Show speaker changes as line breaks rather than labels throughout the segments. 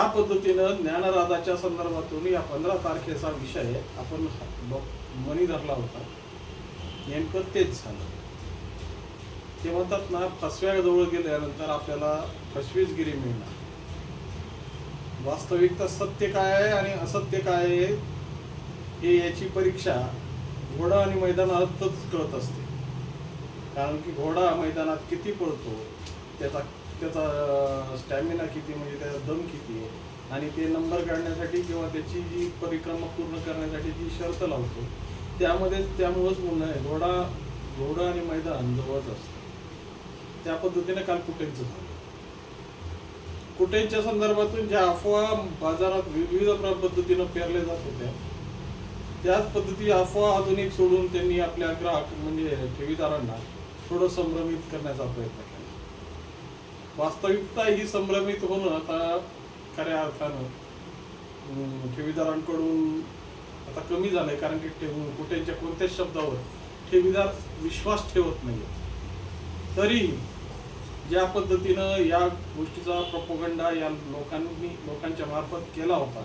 त्या पद्धतीनं ज्ञानराजाच्या संदर्भातून या पंधरा तारखेचा विषय आपण मनी धरला होता नेमकं तेच झालं. ते म्हणतात ना फसव्याजवळ गेल्यानंतर आपल्याला फसवीचगिरी मिळणार. वास्तविकता सत्य काय आहे आणि असत्य काय आहे हे याची परीक्षा घोडा आणि मैदानातच कळत असते. कारण की घोडा मैदानात किती पळतो त्याचा त्याचा स्टॅमिना किती म्हणजे त्याचा दम किती आहे आणि ते नंबर काढण्यासाठी किंवा त्याची जी परिक्रमा पूर्ण करण्यासाठी जी शर्त लावतो त्यामध्ये त्यामुळंच म्हणणं आहे घोडा घोडा आणि मैदान जवळच असतं. त्या पद्धतीने काल कुटेंचं झालं. कुटेंच्या संदर्भातून ज्या अफवा बाजारात विविध पद्धतीनं पेरल्या जात होत्या त्याच पद्धती अफवा अजून एक सोडून त्यांनी आपल्या ग्राहक म्हणजे ठेवीदारांना थोडं संभ्रमित करण्याचा प्रयत्न केला. वास्तविकता ही संभ्रमित होणं आता खऱ्या अर्थानं ठेवीदारांकडून आता कमी झालंय. कारण की ठेव कुठेच्या कोणत्याच शब्दावर ठेवीदार विश्वास ठेवत नाही तरी ज्या पद्धतीनं या गोष्टीचा प्रपोगंडा या लोकांनी लोकांच्या मार्फत केला होता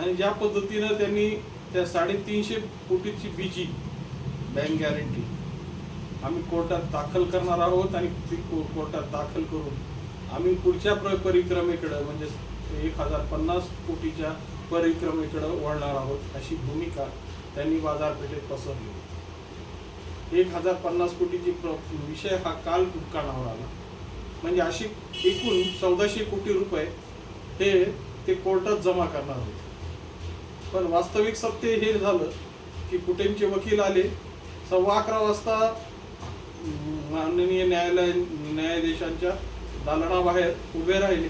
आणि ज्या पद्धतीनं त्यांनी त्या साडेतीनशे कोटीची बीजी बँक गॅरंटी आम्ही कोर्टात दाखल करणार आहोत आणि ती को- कोर्टात दाखल करून आम्ही पुढच्या प्र परिक्रमेकडं म्हणजे एक हजार पन्नास कोटीच्या परिक्रमेकडं वळणार आहोत अशी भूमिका त्यांनी बाजारपेठेत पसरली होती. एक हजार पन्नास कोटीची प्र विषय हा काल दुकानावर आला. म्हणजे अशी एकूण चौदाशे कोटी रुपये हे ते कोर्टात जमा करणार होते. पण वास्तविक सत्य हे झालं की कुटेंचे वकील आले सव्वा अकरा वाजता माननीय न्यायालय न्यायाधीशांच्या दालनाबाहेर उभे राहिले.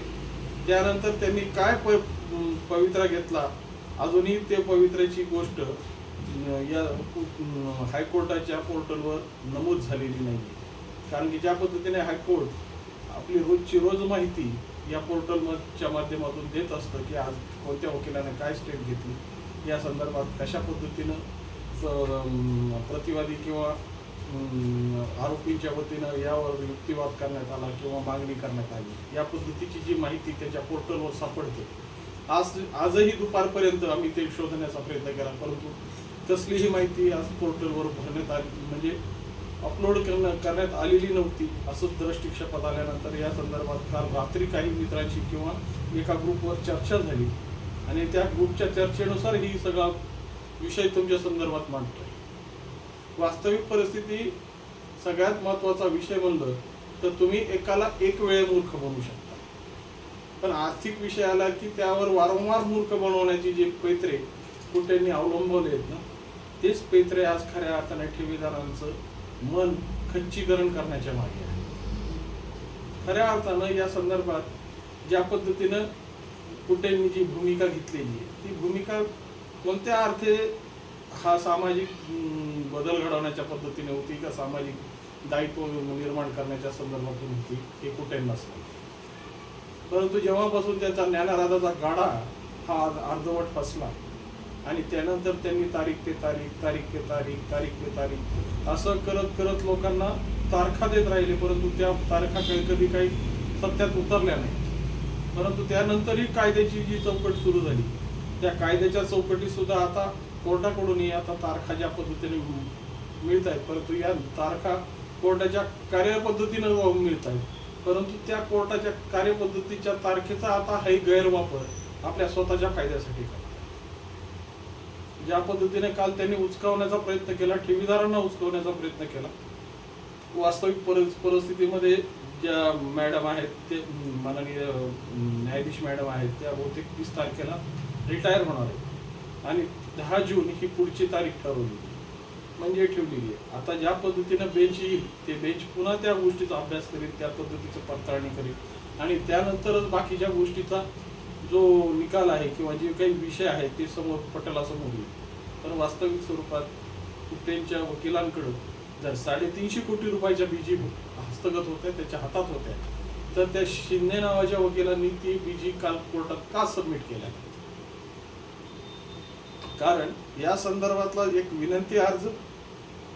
त्यानंतर त्यांनी काय प पवित्रा घेतला? अजूनही ते पवित्र्याची गोष्ट या हायकोर्टाच्या पोर्टलवर नमूद झालेली नाही. कारण की ज्या पद्धतीने हायकोर्ट आपली रोजची रोज माहिती या पोर्टलच्या माध्यमातून देत असतं की आज कोणत्या वकिलाने काय स्टेप घेतली या संदर्भात कशा पद्धतीनं स- प्रतिवादी किंवा आरोपींच्या वतीनं यावर युक्तिवाद करण्यात आला किंवा मागणी करण्यात आली. या पद्धतीची जी माहिती त्याच्या पोर्टलवर सापडते. आज आजही दुपारपर्यंत आम्ही ते शोधण्याचा प्रयत्न केला परंतु कसलीही माहिती आज पोर्टलवर भरण्यात आली म्हणजे अपलोड करणं करण्यात आलेली नव्हती असंच दृष्टिक्षेपात आल्यानंतर या संदर्भात काल रात्री काही मित्रांशी किंवा एका ग्रुपवर चर्चा झाली. आणि त्या ग्रुपच्या चर्चेनुसार ही सगळा विषय तुमच्या संदर्भात मांडतोय. वास्तविक परिस्थिती सगळ्यात महत्त्वाचा विषय म्हणलं तर तुम्ही एकाला एक वेळ मूर्ख बनवू शकता. पण आर्थिक विषय आला की त्यावर वारंवार मूर्ख बनवण्याची जे पैत्रे कुठेंनी अवलंबवले आहेत ना तेच पैत्रे आज खऱ्या अर्थाने ठेवीदारांचं मन खच्चीकरण करण्याच्या मागे आहे खऱ्या अर्थानं या संदर्भात ज्या पद्धतीनं कुठेंनी जी भूमिका घेतलेली आहे ती भूमिका कोणत्या अर्थे हा सामाजिक बदल घडवण्याच्या पद्धतीने होती का सामाजिक दायित्व निर्माण करण्याच्या संदर्भातून होती हे कुठे नसलं परंतु जेव्हापासून त्याचा ज्ञानाराधाचा गाडा हा अर्धवट फसला आणि त्यानंतर त्यांनी तारीख ते तारीख तारीख ते तारीख तारीख ते तारीख असं करत करत लोकांना तारखा देत राहिले परंतु त्या तारखा काही कधी काही सत्यात उतरल्या नाही परंतु त्यानंतरही कायद्याची जी चौकट सुरू झाली त्या कायद्याच्या चौकटी सुद्धा आता कोर्टाकडूनही आता तारखा ज्या पद्धतीने मिळत आहेत परंतु या तारखा कोर्टाच्या कार्यपद्धतीनं मिळत आहेत परंतु त्या कोर्टाच्या कार्यपद्धतीच्या तारखेचा आता हा गैरवापर आपल्या स्वतःच्या फायद्यासाठी करतात ज्या पद्धतीने काल त्यांनी उचकावण्याचा प्रयत्न केला ठेवीदारांना उचकवण्याचा प्रयत्न केला वास्तविक परिस्थितीमध्ये ज्या मॅडम आहेत ते माननीय न्यायाधीश मॅडम आहेत त्या बहुतेक तीस तारखेला रिटायर होणार आहेत. आणि दहा जून ही पुढची तारीख ठरवली म्हणजे ठेवलेली आहे. आता ज्या पद्धतीनं बेंच येईल ते बेंच पुन्हा त्या गोष्टीचा अभ्यास करेल त्या पद्धतीचं पडताळणी करेल. आणि त्यानंतरच बाकीच्या गोष्टीचा जो निकाल आहे किंवा जे काही विषय आहे ते समोर पटलासमोर येईल. पण वास्तविक स्वरूपात कुठेंच्या वकिलांकडं जर साडेतीनशे कोटी रुपयाच्या बीजी हस्तगत होत्या त्याच्या हातात होत्या तर त्या शिंदे नावाच्या वकिलांनी ती बीजी काल कोर्टात का सबमिट केल्या? कारण या संदर्भातला एक विनंती अर्ज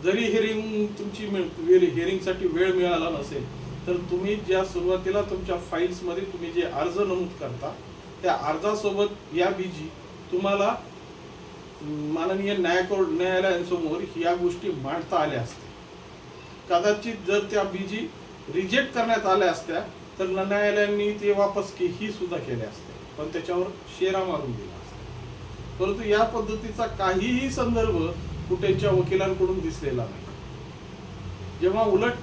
जरी हिअरिंग तुमची हिअरिंगसाठी वेळ मिळाला नसेल तर तुम्ही ज्या सुरुवातीला तुमच्या फाईल्समध्ये तुम्ही जे अर्ज नमूद करता त्या अर्जासोबत या बीजी तुम्हाला माननीय न्यायकोर्ट न्यायालयांसमोर या गोष्टी मांडता आल्या असत्या. कदाचित जर त्या बीजी रिजेक्ट करण्यात आल्या असत्या तर न्यायालयांनी ते वापस की ही सुद्धा केल्या असत्या. पण त्याच्यावर शेरा मारून दिला. परंतु या पद्धतीचा काहीही संदर्भ कुठेच्या वकिलांकडून दिसलेला नाही. जेव्हा उलट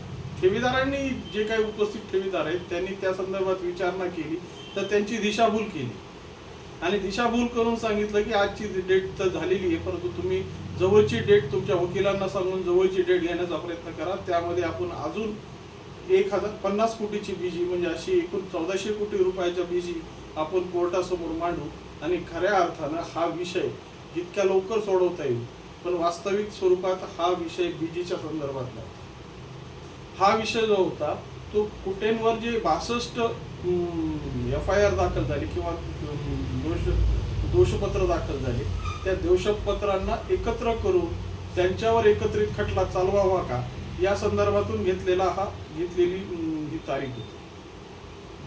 ठेवीदारांनी जे काही उपस्थित ठेवीदार आहेत त्यांनी त्या संदर्भात विचारणा केली तर त्यांची दिशाभूल केली. आणि दिशाभूल करून सांगितलं की आजची डेट तर झालेली आहे परंतु तुम्ही जवळची डेट तुमच्या वकिलांना सांगून जवळची डेट घेण्याचा प्रयत्न करा. त्यामध्ये आपण अजून एक हजार पन्नास कोटीची बीजी म्हणजे अशी एकूण चौदाशे कोटी रुपयाच्या बीजी आपण कोर्टासमोर मांडू. आणि खऱ्या अर्थानं हा विषय जितक्या लवकर सोडवता येईल पण वास्तविक स्वरूपात हा विषय बीजीच्या संदर्भातला हा विषय जो होता तो कुटेंवर जे बासष्ट एफ आय आर दाखल झाली किंवा दोष दोषपत्र दाखल झाले त्या दोषपत्रांना एकत्र करून त्यांच्यावर एकत्रित खटला चालवावा का? या संदर्भातून घेतलेला हा घेतलेली ही तारीख होती.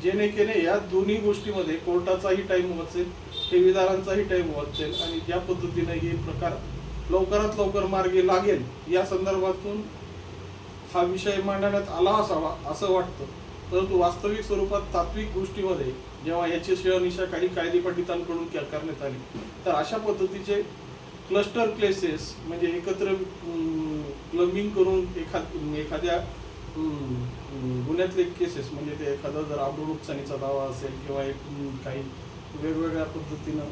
जेणेकेने या दोन्ही गोष्टीमध्ये कोर्टाचाही टाइम वाचेल ठेवीदारांचाही टाइम वाचेल आणि ज्या पद्धतीने हे प्रकार लवकरात लवकर मार्गी लागेल या संदर्भातून हा विषय मांडण्यात आला असावा असं वाटतं. परंतु वास्तविक स्वरूपात तात्विक गोष्टीमध्ये जेव्हा याची शहनिशा काही कायदे पंडितांकडून करण्यात आली तर अशा पद्धतीचे क्लस्टर प्लेसेस म्हणजे एकत्र क्लबिंग करून एखाद एखाद्या गुन्ह्यातले केसेस म्हणजे ते एखादा जर आबरू नुकसानीचा दावा असेल किंवा एक काही वेगवेगळ्या पद्धतीनं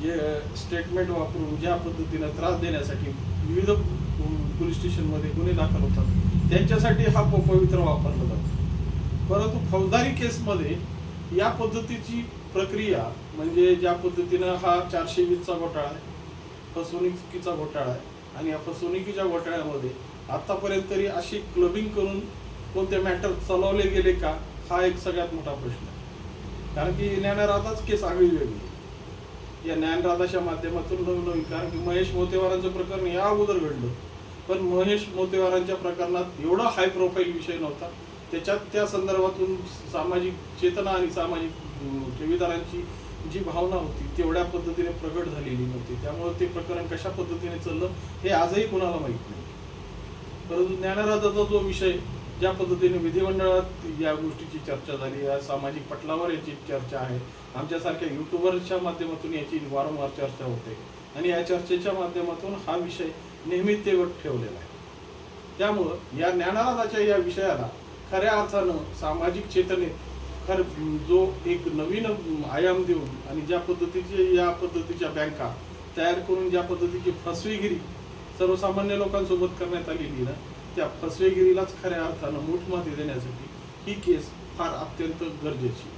जे स्टेटमेंट वापरून ज्या पद्धतीनं त्रास देण्यासाठी विविध पोलीस स्टेशनमध्ये गुन्हे दाखल होतात त्यांच्यासाठी हा पवित्र वापरला जातो. परंतु फौजदारी केसमध्ये या पद्धतीची प्रक्रिया म्हणजे ज्या पद्धतीनं हा चारशे वीसचा घोटाळा आहे फसवणुकीचा घोटाळा आहे आणि या फसवणुकीच्या घोटाळ्यामध्ये आतापर्यंत तरी अशी क्लबिंग करून कोणते मॅटर चालवले गेले का हा एक सगळ्यात मोठा प्रश्न आहे. कारण की ज्ञानराधाच केस आगळी वेगळी या ज्ञानराधाच्या माध्यमातून नवनवीन कारण की महेश मोतेवारांचं प्रकरण या अगोदर घडलं. पण महेश मोतेवारांच्या प्रकरणात एवढा हाय प्रोफाईल विषय नव्हता. त्याच्यात त्या संदर्भातून सामाजिक चेतना आणि सामाजिक ठेवीदारांची जी भावना होती तेवढ्या पद्धतीने प्रगट झालेली नव्हती. त्यामुळे ते प्रकरण कशा पद्धतीने चाललं हे आजही कुणाला माहीत नाही. परंतु ज्ञानराजाचा जो विषय ज्या पद्धतीने विधिमंडळात या गोष्टीची चर्चा झाली या सामाजिक पटलावर याची चर्चा आहे आमच्यासारख्या युट्यूबरच्या माध्यमातून याची वारंवार चर्चा होते. आणि या चर्चेच्या माध्यमातून हा विषय नेहमी तेवट ठेवलेला आहे. त्यामुळं या ज्ञानराजाच्या या विषयाला खऱ्या अर्थानं सामाजिक चेतनेत खर जो एक नवीन आयाम देऊन आणि ज्या पद्धतीचे या पद्धतीच्या बँका तयार करून ज्या पद्धतीची फसवेगिरी सर्वसामान्य लोकांसोबत करण्यात आलेली ना त्या फसवेगिरीलाच खऱ्या अर्थानं मोठमाती देण्यासाठी ही केस फार अत्यंत गरजेची.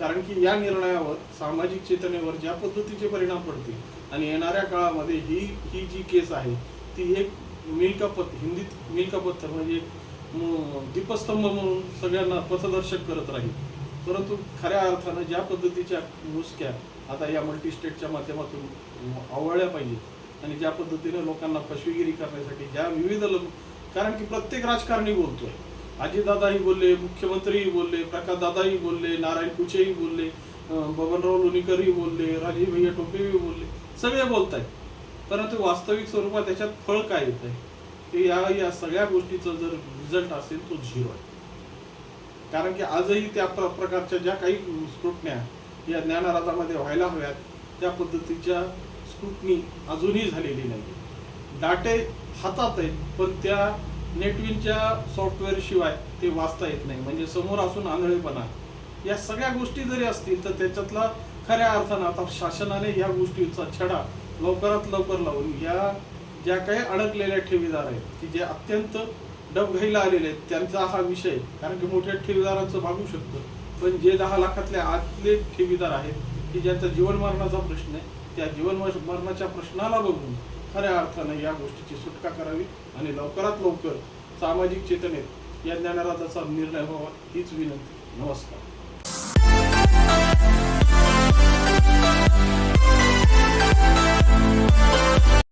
कारण की या निर्णयावर सामाजिक चेतनेवर ज्या पद्धतीचे परिणाम पडतील आणि येणाऱ्या काळामध्ये ही ही जी केस आहे ती एक मिल्कापत हिंदीत मिल्कापत्थर म्हणजे एक दीपस्तंभ म्हणून सगळ्यांना पथदर्शक करत राहील. परंतु खऱ्या अर्थानं ज्या पद्धतीच्या नुसक्या आता या मल्टी स्टेटच्या माध्यमातून आवळल्या पाहिजेत आणि ज्या पद्धतीने लोकांना फसवेगिरी करण्यासाठी ज्या विविध लोक कारण की प्रत्येक राजकारणी बोलतोय. अजितदादाही बोलले मुख्यमंत्रीही बोलले प्रकाशदादाही बोलले नारायण कुचेही बोलले बबनराव लोणीकरही बोलले राजीव भैया टोपेही बोलले सगळे बोलत आहेत परंतु वास्तविक स्वरूपात त्याच्यात फळ काय येत आहे? ते या या सगळ्या गोष्टीचा जर रिझल्ट असेल तो झिरो आहे. कारण की आजही त्या प्र- प्रकारच्या ज्या काही स्क्रुटण्या या ज्ञानराधामध्ये व्हायला हव्यात त्या पद्धतीच्या स्क्रुटनी अजूनही झालेली नाही डाटे हातात आहेत पण त्या नेटविनच्या सॉफ्टवेअरशिवाय ते वाचता येत नाही. म्हणजे समोर असून आंधळेपणा. या सगळ्या गोष्टी जरी असतील तर त्याच्यातला खऱ्या अर्थानं आता शासनाने या गोष्टीचा छडा लवकरात लवकर लावून या ज्या काही अडकलेल्या ठेवीदार आहेत की जे अत्यंत डबघाईला आलेले आहेत त्यांचा हा विषय कारण की मोठ्या ठेवीदारांचं भागू शकतं. पण जे दहा लाखातले आतले ठेवीदार आहेत की ज्यांचा जीवन मरणाचा प्रश्न आहे त्या जीवन मरणाच्या प्रश्नाला बघून खऱ्या अर्थानं या गोष्टीची सुटका करावी आणि लवकरात लवकर सामाजिक चेतनेत या ज्ञानराजाचा निर्णय व्हावा हीच विनंती. नमस्कार.